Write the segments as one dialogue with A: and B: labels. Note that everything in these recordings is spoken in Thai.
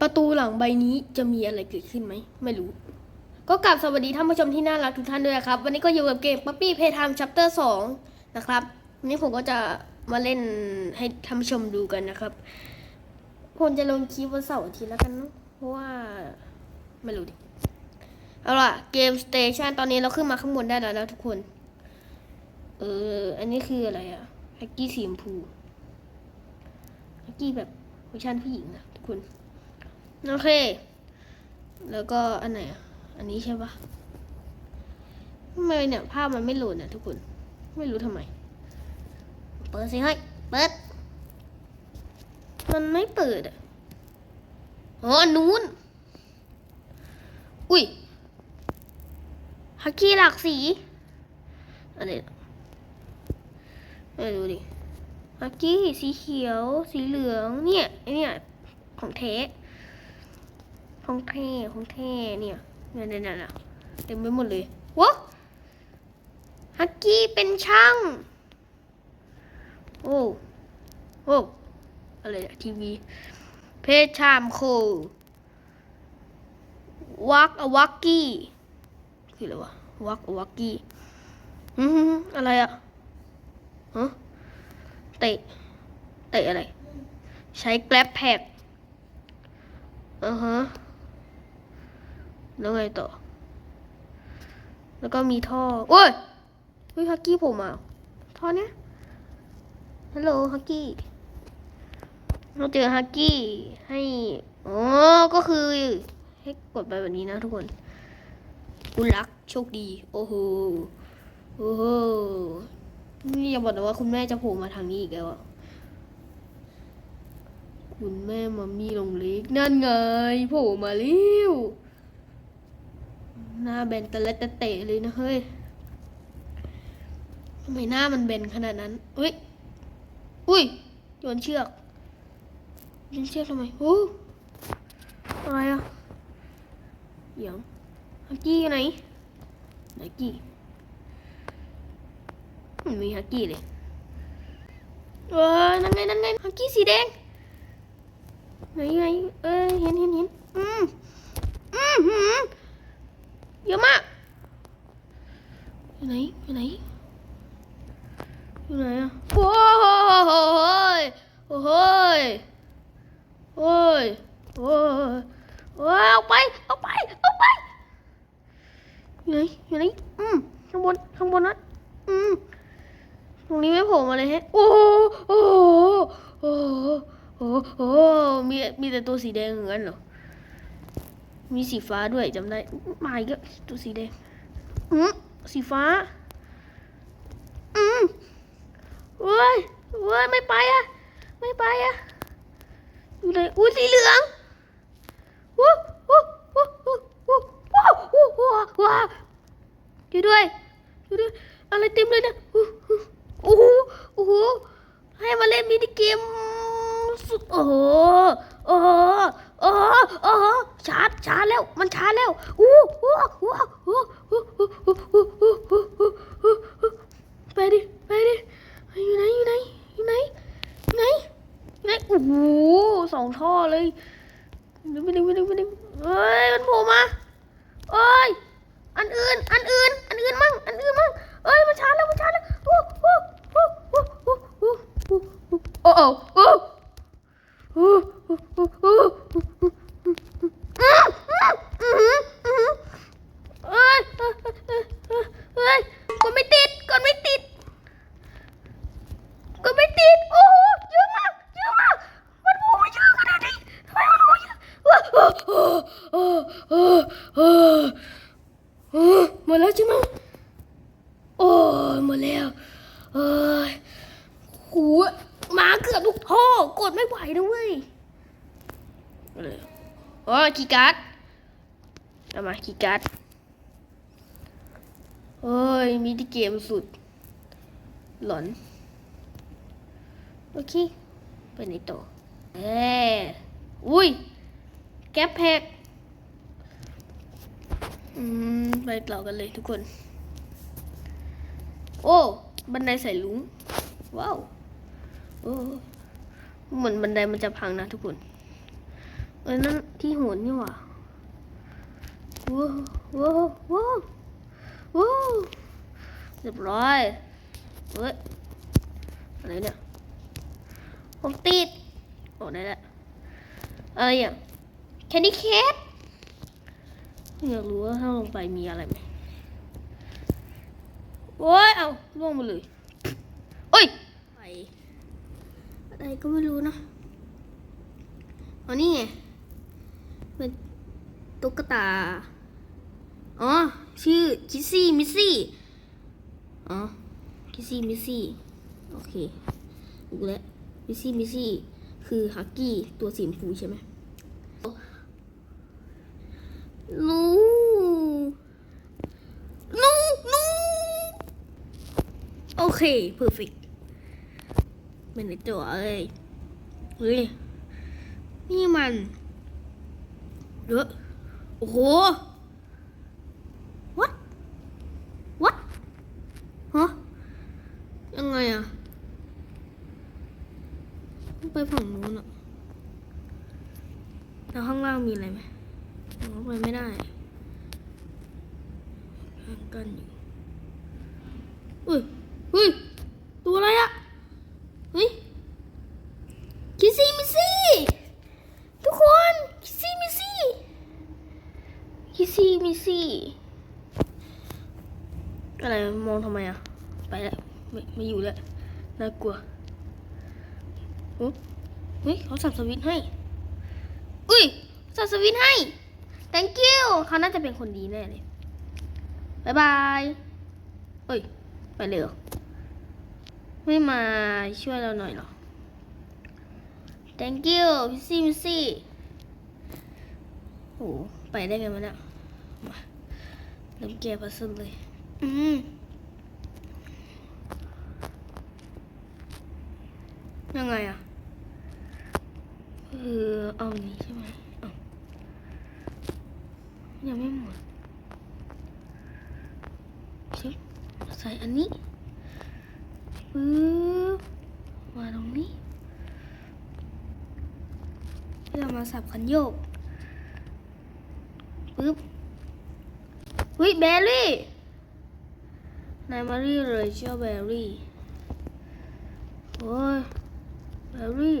A: ประตูหลังใบนี้จะมีอะไรเกิดขึ้นไหม ไม่รู้ ก็กลับสวัสดีท่านผู้ชมที่น่ารักทุกท่านด้วยนะครับ วันนี้ก็อยู่กับเกม Puppy Playtime Chapter 2นะครับ วันนี้ผมก็จะมาเล่นให้ท่านผู้ชมดูกันนะครับ ผมจะลงคลิปวันเสาร์อาทิตย์แล้วกันเนอะเพราะว่า ไม่รู้ดิ เอาล่ะ เกมสเตชันตอนนี้เราขึ้นมาข้างบนได้แล้วนะทุกคน เออ อันนี้คืออะไรอะฮักกี้สีชมพูฮักกี้แบบเวอร์ชันผู้หญิงนะทุกคน โอเค แล้วก็อันไหนอะ อันนี้ใช่ปะทำไมเนี่ยภาพมันไม่โหลดเนี่ยทุกคน ไม่รู้ทำไม เปิดสิเฮ้เปิด มันไม่เปิดอะอ๋อนู้น อุ้ยฮักกี้หลากสีอะไรอะไม่รู้ดิฮักกี้สีเขียว สีเหลืองเนี่ยไอเนี่ย ของแท้ ของแท้องแท้เนี่ยเนี่ยเนี่ยเนี่ยเต็มไปหมดเลยวะฮักกี้เป็นช่าง โอ้โอ้อะไรอะทีวี เพจชามโควักอวักกี้คืออะไรวะวักอวักกี้อืมอะไรอะฮะเตะเตะอะไร ใช้แกร็บแพ็กอือฮะ แล้วไงต่อ แล้วก็มีท่อ โอ้ยเฮ้ยฮักกี้ผมอะท่อเนี้ยฮัลโหลฮักกี้เราเจอฮักกี้ให้อ๋อก็คือ ให้กดไปแบบนี้นะทุกคนคุณรักโชคดี โอ้โหโอ้โหนี่อย่าบอกนะว่าคุณแม่จะโผล่มาทางนี้อีกแล้วอะคุณแม่มัมมี่ลงเล็กนั่นไงโผล่มาเร็ว หน้าแบนตะเละตะเตะเลยนะเฮ้ยทำไมหน้ามันแบนขนาดนั้น อุ้ย อุ้ยโยนเชือกโยนเชือกทำไมโอ้อะไรอะเดี๋ยวฮักกี้อยู่ไหนฮักกี้ไม่มีฮักกี้เลยเออนั่นไงนั่นไงฮักกี้สีแดงไหนไหนเอ้ยเห็นเห็นเห็นอืมอืมหืม เยอะมาก อยู่ไหน อยู่ไหน อยู่ไหนอะโอ้ยโอ้ยโอ้ยโอ้ยโอ้ยเอาไปเอาไปเอาไป อยู่ไหน อยู่ไหน อืม ข้างบน ข้างบนนะอืม ตรงนี้ไม่โผล่มาเลยฮะ โอ้โหโอ้โหโอ้โหโอ้โหมี มีแต่ตัวสีแดงเหมือนกันเหรอ มีสีฟ้าด้วยจำได้มาอีกแล้วตัวสีแดงอืมสีฟ้า อืมเว้ยเว้ยไม่ไปอะไม่ไปอะอยู่ไหนอุ้ยสีเหลืองวู้วู้วู้วู้วู้ว้าววู้ว้าวว้าวช่วยด้วยช่วยด้วยอะไรเต็มเลยนะอู้หูโอ้โหโอ้โหให้มาเล่นมินิเกมสุด โอ้โหโอ้โหโอ้โหโอ้โหชาร์จชาร์จแล้ว มันชาร์จแล้ว อู้อู้อู้อู้อู้ อะไรอ๋อคีการ์ดเอามาคีการ์ดเอ้ยมีที่เกมสุด หลอน โอเค ไปไหนต่อเอ้อุ้ย แก๊ปแพ็กอืม ไปต่อกันเลยทุกคน โอ้ บันไดใส่ลุง ว้าว โอ้ เหมือนบันไดมันจะพังนะทุกคน เออนั่นที่โหนนี่หว่าว้าวว้าวว้าวว้าวเรียบร้อยเฮ้ยอะไรเนี่ยผมติดโอ้ได้แล้วอะไรอะแคนดี้แคทอยากรู้ว่าถ้าลงไปมีอะไรไหมโอ้ยเอาล่วงมาเลยโอ้ยอะไรก็ไม่รู้นะเอนี่ไง เป็นตุ๊กตา อ๋อ ชื่อคิสซี่ มิสซี่ อ๋อ คิสซี่ มิสซี่ โอเครู้แล้วมิสซี่ มิสซี่ คือฮักกี้ ตัวสีชมพูใช่ไหมนูนูนูโอเค เพอร์เฟกเป็นในตัวเอ้ยเฮ้ยนี่มัน เยอะโอ้โห what what ฮะยังไงอะไปฝั่งนู้นอะแล้วข้างล่างมีอะไรไหมไปไม่ได้ห่างกันอยู่อุ้ยอุ้ย ตัวอะไรอะเฮ้ย คิสซี่มิสซี่ ทุกคน คิสซี่มิสซี่ คิสซี่มิสซี่ อะไรมองทำไมอะไปแล้วไม่ไม่อยู่แล้ว น่ากลัวอุ๊ยเฮ้ยเขาสับสวิตให้ อุ้ยสับสวิตให้ thank you เขาน่าจะเป็นคนดีแน่เลยบายบายเอ้ย ไปเลยเหรอ ไม่มาช่วยเราหน่อยหรอ thank you พี่ซี่พี่ซี่โอ้ไปได้ไงมันอะมาเริ่มแก้พัซเซิลเลย อืม ยังไงอะเออเอานี้ใช่ไหมยังไม่หมดชิบใส่อันนี้ปึ๊บมาตรงนี้เพื่อมาสับคันโยกปึ๊บวิแบรี่นายมารี่เลยเชื่อแบรี่โอ้ย แบรี่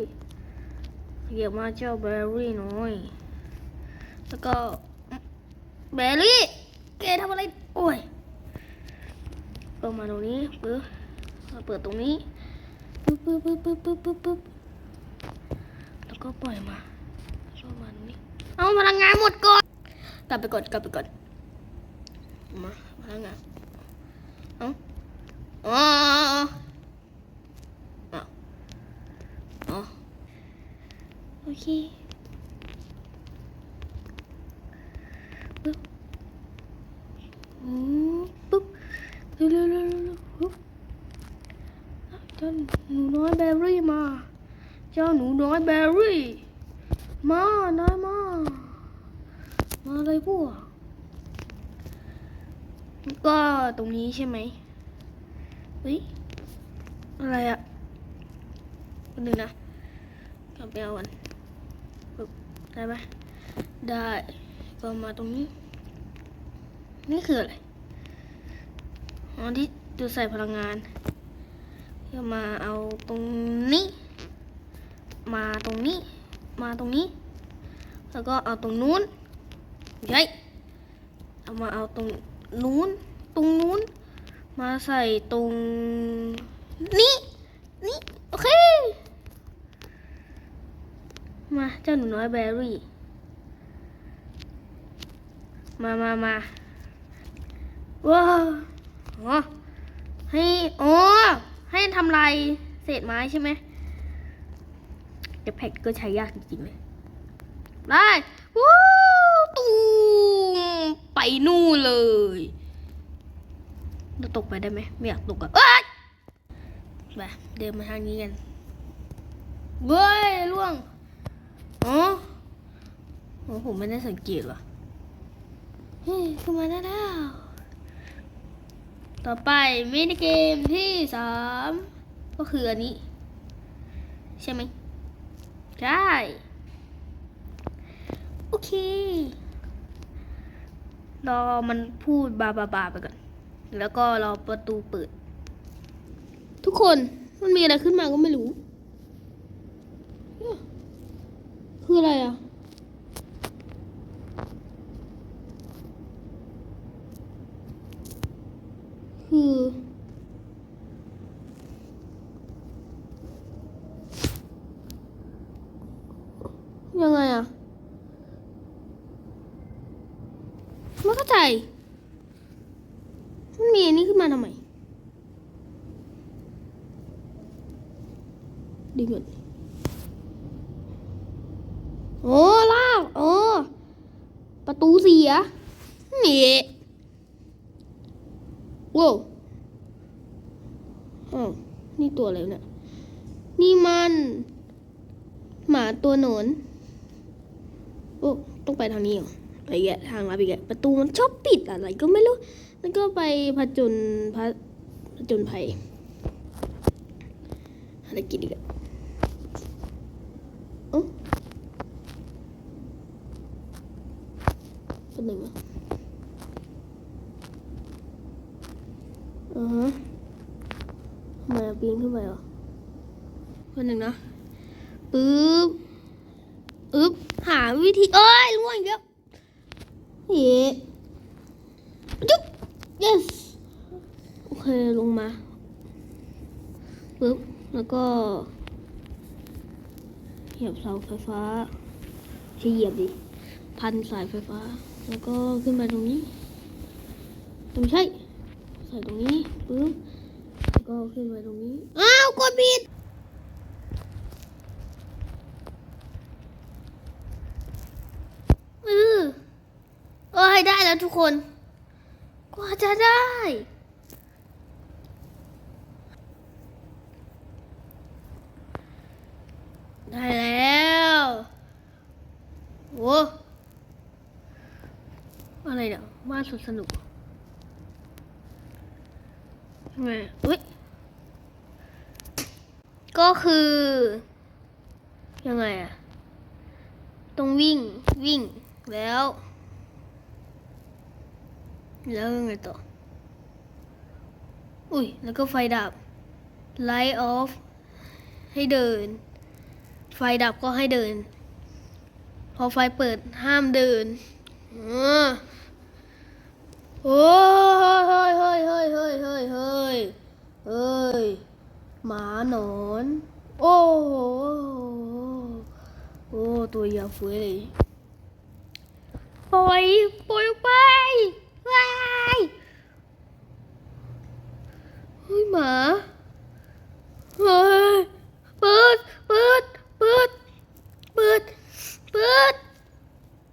A: เหยียบมาเจ้าแบร์รี่หน่อย แล้วก็แบรี่แกทำอะไร โอ้ยเปิดมาตรงนี้ปึ๊บเปิดตรงนี้ปึ๊บปึ๊บปึ๊บปึ๊บปึ๊บปึ๊บปึ๊บแล้วก็ปล่อยมาแล้วก็มาตรงนี้เอาพลังงานหมดก่อน กลับไปก่อนกลับไปก่อนมาพลังงานเอาอ๋ออ โอเคปึ๊บปึ๊บเร็วเร็วเร็วปึ๊บเจ้าหนูน้อยแบรี่มา เจ้าหนูน้อยแบรี่ มาน้อยมา มาเลยพวกก็ตรงนี้ใช่ไหมเฮ้ย อะไรอะคนหนึ่งนะกลับไปเอากัน ได้ไหมได้ก็มาตรงนี้ นี่คืออะไรอ๋อที่จะใส่พลังงานก็มาเอาตรงนี้ มาตรงนี้ มาตรงนี้ แล้วก็เอาตรงนู้นไม่ใช่เอามาเอาตรงนู้น ตรงนู้น มาใส่ตรงนี้ นี่ โอเค มาเจ้าหนูน้อยแบรี่ มามามาว้าวอ๋อให้อ๋อให้ทำลายเศษไม้ใช่ไหมเดี๋ยวแพ็กก็ใช้ยากจริงๆเลยได้วู้ตูมไปนู่นเลยเราตกไปได้ไหมไม่อยากตกอะเอ้ยไปเดินมาทางนี้กันเว้ยล่วง อ๋อโอ้ผมไม่ได้สังเกตว่ะเฮ้ยขึ้นมาได้แล้ว ต่อไปมินิเกมที่สามก็คืออันนี้ ใช่ไหมใช่โอเค รอมันพูดบาบาบาไปก่อน แล้วก็รอประตูเปิด ทุกคนมันมีอะไรขึ้นมาก็ไม่รู้เนี่ย คืออะไรอะ คือ ยังไงอะ ไม่เข้าใจ มันมีอันนี้ขึ้นมาทำไมดีเงินโอ้ลากโอ้ ประตูเสีย นี่ว้าวอ้าวนี่ตัวอะไรเนี่ย นี่มัน หมาตัวหนอนโอ้ต้องไปทางนี้เหรอไรแกทางลับอีกแกประตูมันชอบปิดอะไรก็ไม่รู้ แล้วก็ไปผจญพระผจญภัยอะไรกินอีกอะ เอ๋อเป็นหนึ่งอะอือฮะทำไมอะปีนขึ้นไปเหรอคนหนึ่งนะปึ๊บอึ๊บหาวิธี เอ้ยล่วงอีกแล้วเย้จุ๊บ yes โอเค ลงมาปึ๊บ แล้วก็ เหยียบเสาไฟฟ้าใช่เหยียบดิ พันสายไฟฟ้า แล้วก็ขึ้นมาตรงนี้ไม่ใช่ ใส่ตรงนี้ปึ๊บแล้วก็ขึ้นมาตรงนี้ อ้าว กดผิดเออเอ้ยได้แล้วทุกคน กว่าจะได้ได้แล้วโว้ อะไรเนี่ยบ้านสุดสนุกไงเฮ้ยก็คือ ยังไงอะต้องวิ่งวิ่งแล้ว แล้วยังไงต่อ อุ้ย แล้วก็ไฟดับ light off ให้เดิน ไฟดับก็ให้เดิน พอไฟเปิดห้ามเดินอ โอ้เฮ้ยเฮ้ยเฮ้ยเฮ้ยเฮ้ยเฮ้ยเฮ้ยหมาหนอน โอ้โหโอ้ตัวยาวเฟ้ยเลยปล่อยปล่อยออกไปว้ายเฮ้ยหมาเฮ้ยเปิดเปิดเปิดเปิดเปิด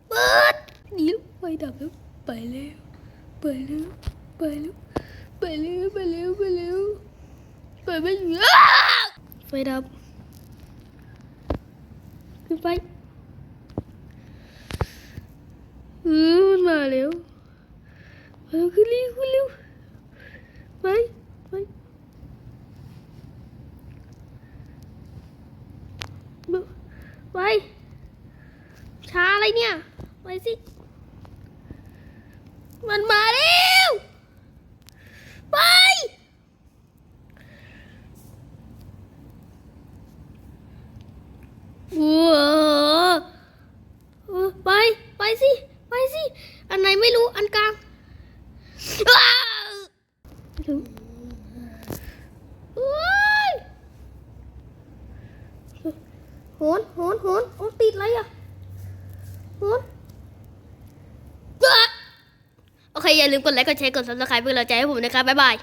A: เปิดเดี๋ยวไฟดับแล้วไปแล้ว ไปแล้วไปแล้วไปแล้วไปแล้วไปแล้วไปไม่อยู่อ้าไฟดับขึ้นไปเออมันมาแล้วมาแล้วขึ้นเร็วขึ้นเร็วไปไปไปช้าอะไรเนี่ย ไปสิ มันมาแล้วไป เออไป ไปสิ ไปสิ อันไหนไม่รู้ อันกลางอ้าวไม่ถึงเฮ้ยโหนโหนโหนโอ้ติดอะไรอะโหนอะโอเค อย่าลืมกดไลค์ กดแชร์ กด subscribe เพื่อเราใจให้ผมนะครับ บ๊ายบาย